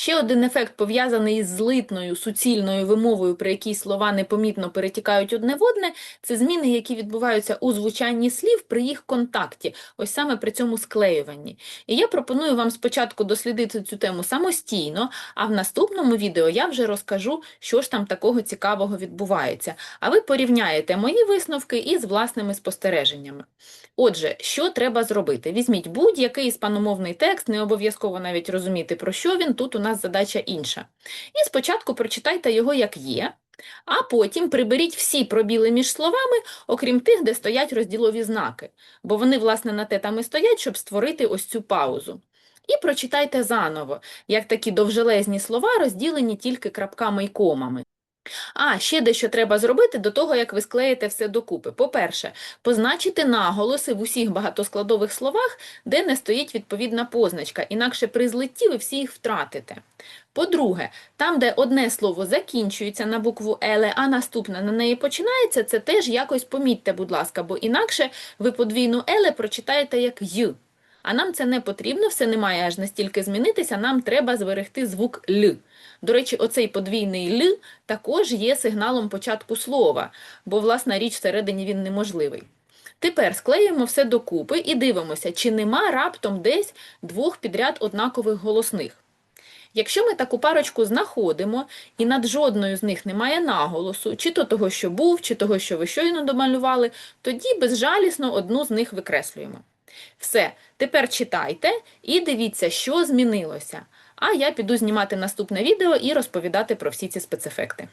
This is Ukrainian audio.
Ще один ефект пов'язаний із злитною суцільною вимовою, при якій слова непомітно перетікають одне в одне, це зміни, які відбуваються у звучанні слів при їх контакті, ось саме при цьому склеюванні. І я пропоную вам спочатку дослідити цю тему самостійно, а в наступному відео я вже розкажу, що ж там такого цікавого відбувається. А ви порівняєте мої висновки із власними спостереженнями. Отже, що треба зробити? Візьміть будь-який іспаномовний текст, не обов'язково навіть розуміти, про що він, тут у нас задача інша. І спочатку прочитайте його як є, а потім приберіть всі пробіли між словами, окрім тих, де стоять розділові знаки, бо вони, власне, на те там і стоять, щоб створити ось цю паузу. І прочитайте заново, як такі довжелезні слова розділені тільки крапками й комами. А, ще дещо треба зробити до того, як ви склеїте все докупи. По-перше, позначити наголоси в усіх багатоскладових словах, де не стоїть відповідна позначка, інакше при злитті ви всі їх втратите. По-друге, там, де одне слово закінчується на букву «еле», а наступне на неї починається, це теж якось помітьте, будь ласка, бо інакше ви подвійну «еле» прочитаєте як «й». А нам це не потрібно, все не має аж настільки змінитися, нам треба зберегти звук «л». До речі, оцей подвійний «л» також є сигналом початку слова, бо, власна річ, всередині він неможливий. Тепер склеюємо все докупи і дивимося, чи нема раптом десь двох підряд однакових голосних. Якщо ми таку парочку знаходимо, і над жодною з них немає наголосу, чи то того, що був, чи того, що ви щойно домалювали, тоді безжалісно одну з них викреслюємо. Все, тепер читайте і дивіться, що змінилося. А я піду знімати наступне відео і розповідати про всі ці спецефекти.